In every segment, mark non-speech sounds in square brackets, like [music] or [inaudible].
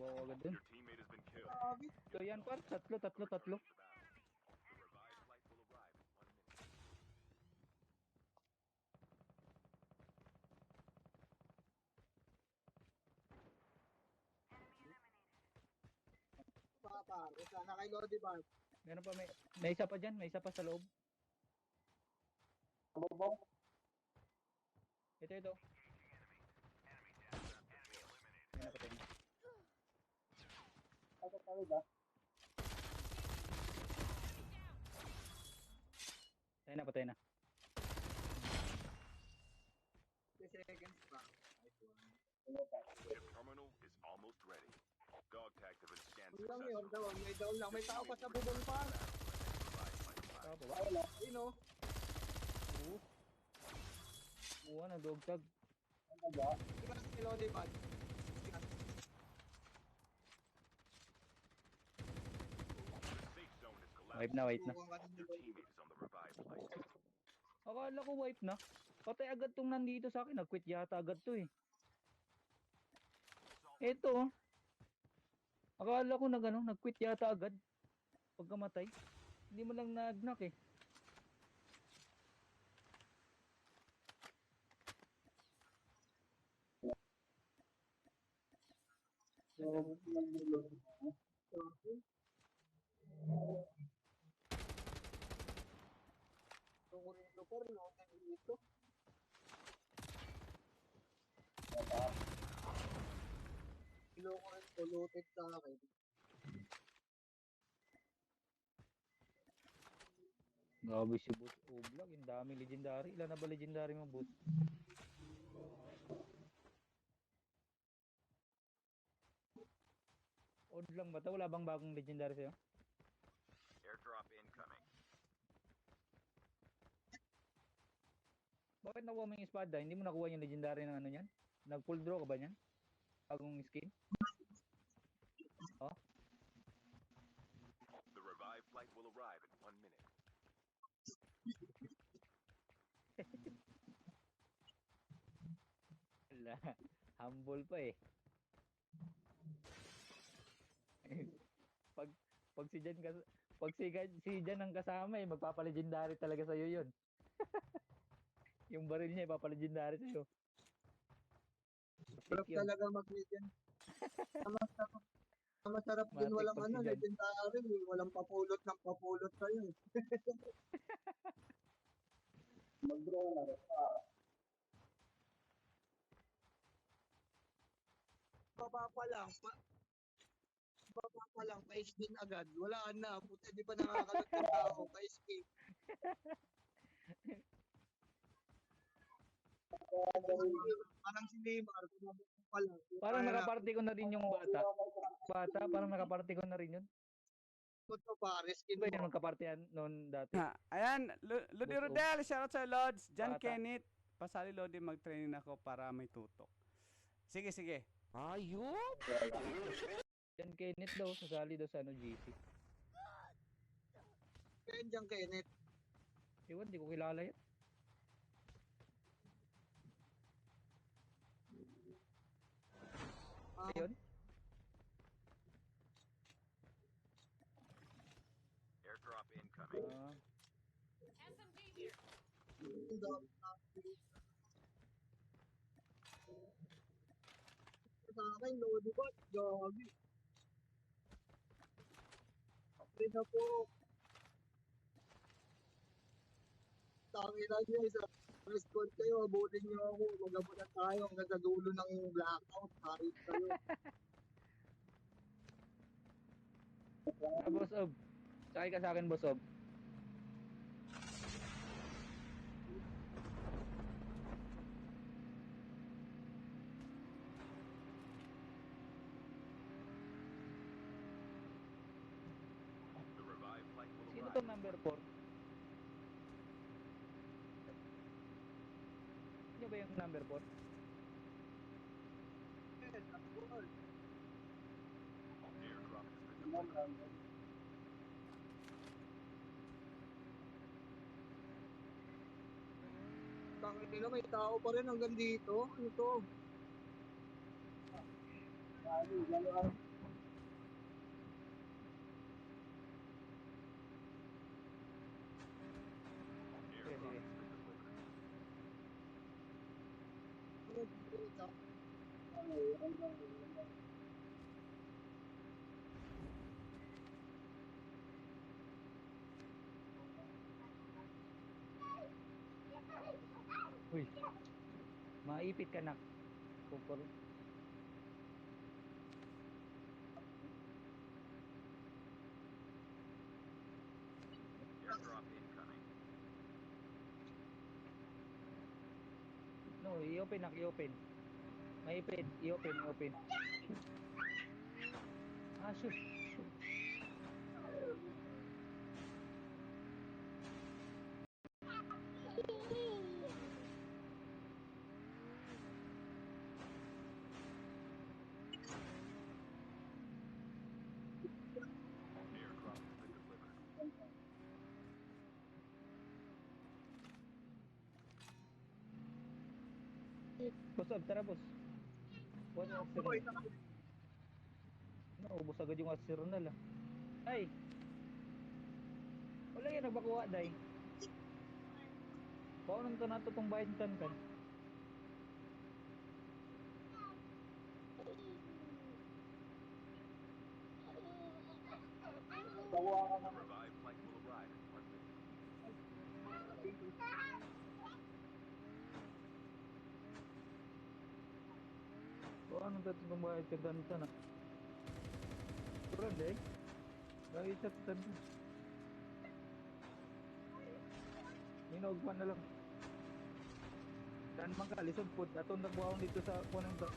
Ako agad dun. So yan par, tatlo, tatlo, tatlo. Pa, pare. Sana kay Lodi ba? Meron pa, may, may isa pa dyan, may isa pa sa loob. Ito, ito. May napatay na. Ba? Patay na, patay na. 3 seconds pa. Nice one. Ship terminal is almost ready. Dog tags have been scanned Ano lang yun, successfully. daw. May daw lang. May tao pa sa bubong pa. Tao ba? Wala. Ayun o. Oo. Oo, na dog tag. Ano ba? Diba si Lodi ba? The safe zone is Wipe na, wipe na. Akala ko wipe na. Patay agad tong nandito sa akin. Nag-quit yata agad to eh. Oh. Akala ko nag ano, nag-quit yata agad. Pagkamatay. Hindi mo lang nag-knock eh. Tungkol yung lugar, no? Dito. Kilo ko rin puluted sa akin. Grabe si Boss Oblak. Yung dami legendary. Ilan na ba legendary mo, Boss? Odd lang ba ito? Wala bang bagong legendary sa'yo? Airdrop incoming. Bakit nakuha mo yung espada? Hindi mo nakuha yung legendary ng ano yan? Nag-full draw ka ba yan? Bagong skin? The revived flight will arrive in one minute. [laughs] Wala. Humble pa eh. [laughs] pag pag si Jan kas pag si, si Jan ang kasama eh magpapa-legendary talaga sa 'yun. [laughs] yung baril niya ipapa-legendary sa iyo. Sarap Yun. talaga mag-median. Masarap. Masarap din Matik walang pag ano, Jan. legendary. eh. Walang papulot ng papulot kayo. [laughs] Mag-draw na rin. Baba pa lang. Pa, baba pa lang. Pa-spin agad. Wala na. Puta, di pa nakakalot ng tao. Pa-spin. [laughs] Parang si Neymar. Parang nakaparty ko na rin yung bata. Bata, parang nakaparty ko na rin yun. Ito pare, skin Di ba yung mo. nagkapartyan noon dati? Ha, ayan, Lu- Lodi Rodel, shoutout sa Lods. John Bata. Kenneth, pasali Lodi, mag-training ako para may tutok. Sige, sige. Yan Kenneth daw, sasali daw sa ano GC. Kaya dyan, Kenneth. Ewan, di ko kilala yan. Ah, Ayun. Airdrop incoming. Ah, SMG here. Sa akin, no, di ba? Jogi. Okay na po. Tangi lang niya, isa. Respond kayo, abutin niyo ako. Magabutan tayo hanggang sa dulo ng blackout. Kahit kayo. ah, Boss Ob. Sakay ka sa akin, Boss Ob. Sino tong number 4? Ba yung number 4? Airdrop has been delivered. Tangi nila, may tao pa rin hanggang dito. Ano to? Uy. Maipit ka nak. Kupor. No, i-open nak, i-open. Maipit, i-open, i-open. Ah, shoot. Boss, tara boss. Officer. Boy, na. Naubos agad yung na lang. Ay! Wala yan, nagbakuha, day. Baka nang to natutong bayan kan kan. bawa ka na. Revived flight will arrive in one minute. Nang tatutong bayan kan kan sana. Kurang day. Lagi chat kan. Hinog pa na lang. Dan man ka, lisod po. Atong nagbuhaw dito sa punang to.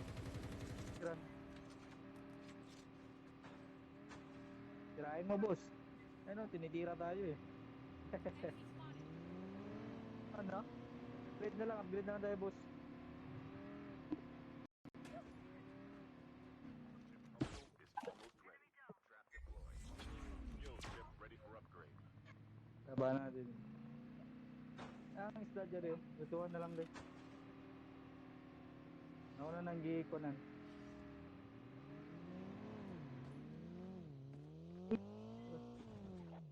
Kiran. Kirain mo, boss. Ano, tinitira tayo eh. [laughs] Ano? Upgrade na lang, upgrade na lang tayo, boss. Terminal is almost ready. Trap deployed. Fuel ship ready for upgrade. Taba natin. Ah, ang isda dyan eh. Lutuan na lang din. Nauna nang giikonan.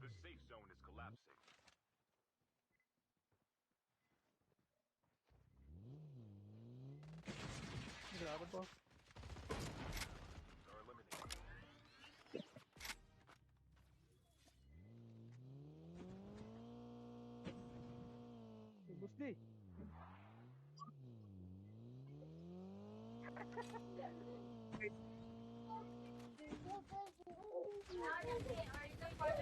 The safe zone is collapsing. Grabe po. বুঝলি আর